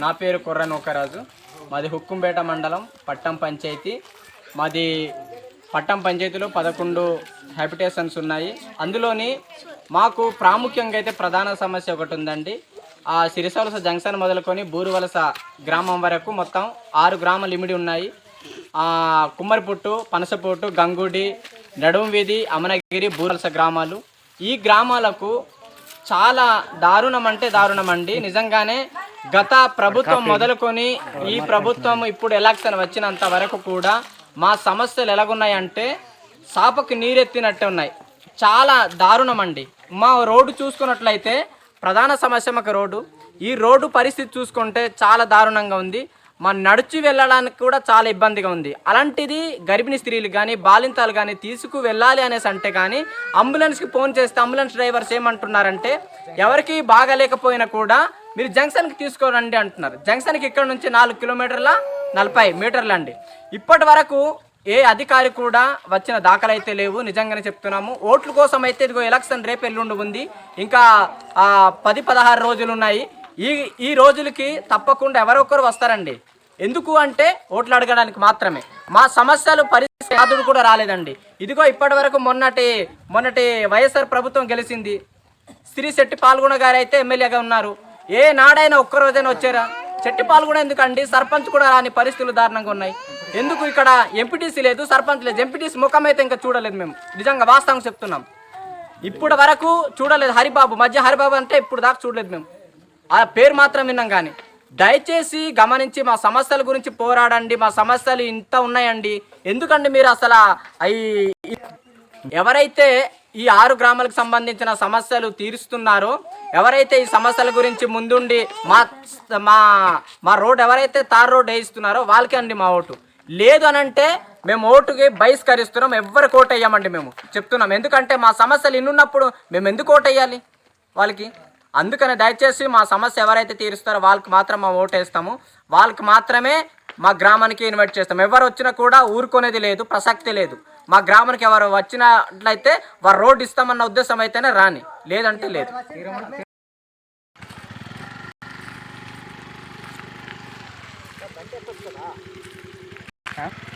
నా పేరు కుర్ర నూకరాజు. మాది హుక్కుంపేట మండలం పట్టం పంచాయతీ. మాది పట్టం పంచాయతీలో పదకొండు హ్యాబిటేషన్స్ ఉన్నాయి. అందులోని మాకు ప్రాముఖ్యంగా అయితే ప్రధాన సమస్య ఒకటి ఉందండి. ఆ సిరిసవలస జంక్షన్ మొదలుకొని బూరువలస గ్రామం వరకు మొత్తం ఆరు గ్రామ లిమిడి ఉన్నాయి. కుమ్మరిపుట్టు పనసపుట్టు గంగుడి నడుం వీధి అమనగిరి బూరువలస గ్రామాలు. ఈ గ్రామాలకు చాలా దారుణం అంటే దారుణం అండి. నిజంగానే గత ప్రభుత్వం మొదలుకొని ఈ ప్రభుత్వం ఇప్పుడు ఎలక్షన్ వచ్చినంత వరకు కూడా మా సమస్యలు ఎలాగున్నాయంటే సాపకు నీరెత్తినట్టు ఉన్నాయి. చాలా దారుణం అండి మా రోడ్డు చూసుకున్నట్లయితే ప్రధాన సమస్య మాకు రోడ్డు. ఈ రోడ్డు పరిస్థితి చూసుకుంటే చాలా దారుణంగా ఉంది. మా నడిచి వెళ్ళడానికి కూడా చాలా ఇబ్బందిగా ఉంది. అలాంటిది గర్భిణీ స్త్రీలు కానీ బాలింతాలు కానీ తీసుకు వెళ్ళాలి అనేసి అంటే కానీ అంబులెన్స్కి ఫోన్ చేస్తే అంబులెన్స్ డ్రైవర్స్ ఏమంటున్నారంటే ఎవరికి బాగాలేకపోయినా కూడా మీరు జంక్షన్కి తీసుకోరండి అంటున్నారు. జంక్షన్కి ఇక్కడ నుంచి నాలుగు కిలోమీటర్ల నలభై మీటర్లు అండి. ఇప్పటి వరకు ఏ అధికారి కూడా వచ్చిన దాఖలు అయితే లేవు. నిజంగానే చెప్తున్నాము. ఓట్ల కోసం అయితే ఇదిగో ఎలక్షన్ రేపు ఎల్లుండి ఉంది. ఇంకా పది పదహారు రోజులు ఉన్నాయి. ఈ ఈ రోజులకి తప్పకుండా ఎవరొకరు వస్తారండి. ఎందుకు అంటే ఓట్లు అడగడానికి మాత్రమే. మా సమస్యలు పరిస్థితి కూడా రాలేదండి. ఇదిగో ఇప్పటి వరకు మొన్నటి మొన్నటి వైఎస్ఆర్ ప్రభుత్వం గెలిచింది. శ్రీ శెట్టి పాల్గొన గారు అయితే ఎమ్మెల్యేగా ఉన్నారు. ఏ నాడైనా ఒక్క రోజైనా వచ్చారా? చెట్టిపాలు కూడా ఎందుకండి? సర్పంచ్ కూడా రాని పరిస్థితులు దారుణంగా ఉన్నాయి. ఎందుకు ఇక్కడ ఎంపీటీసీ లేదు సర్పంచ్ లేదు? ఎంపీటీసీ ముఖం అయితే ఇంకా చూడలేదు మేము. నిజంగా వాస్తవం చెప్తున్నాం. ఇప్పుడు వరకు చూడలేదు హరిబాబు. మధ్య హరిబాబు అంటే ఇప్పుడు దాకా చూడలేదు మేము. ఆ పేరు మాత్రం విన్నాం కానీ. దయచేసి గమనించి మా సమస్యల గురించి పోరాడండి. మా సమస్యలు ఇంత ఉన్నాయండి. ఎందుకండి మీరు అసలు అవి ఎవరైతే ఈ ఆరు గ్రామాలకు సంబంధించిన సమస్యలు తీరుస్తున్నారో ఎవరైతే ఈ సమస్యల గురించి ముందుండి మా మా మా రోడ్ ఎవరైతే తార్ రోడ్ వేయిస్తున్నారో వాళ్ళకే అండి మా ఓటు. లేదు అని అంటే మేము ఓటుకి బహిష్కరిస్తున్నాం ఎవరు ఓటు వేయమండి మేము. చెప్తున్నాం. ఎందుకంటే మా సమస్యలు ఇన్నున్నప్పుడు మేము ఎందుకు ఓటు వేయాలి వాళ్ళకి? అందుకని దయచేసి మా సమస్య ఎవరైతే తీరుస్తారో వాళ్ళకి మాత్రం మా ఓటు వేస్తాము. వాళ్ళకి మాత్రమే మా గ్రామానికి ఇన్వైట్ చేస్తాం. ఎవరు వచ్చినా కూడా ఊరుకునేది లేదు ప్రసక్తి లేదు. మా గ్రామానికి ఎవరు వచ్చినట్లయితే వారు రోడ్డు ఇస్తామన్న ఉద్దేశం అయితేనే రాని లేదంటే లేదు. Huh?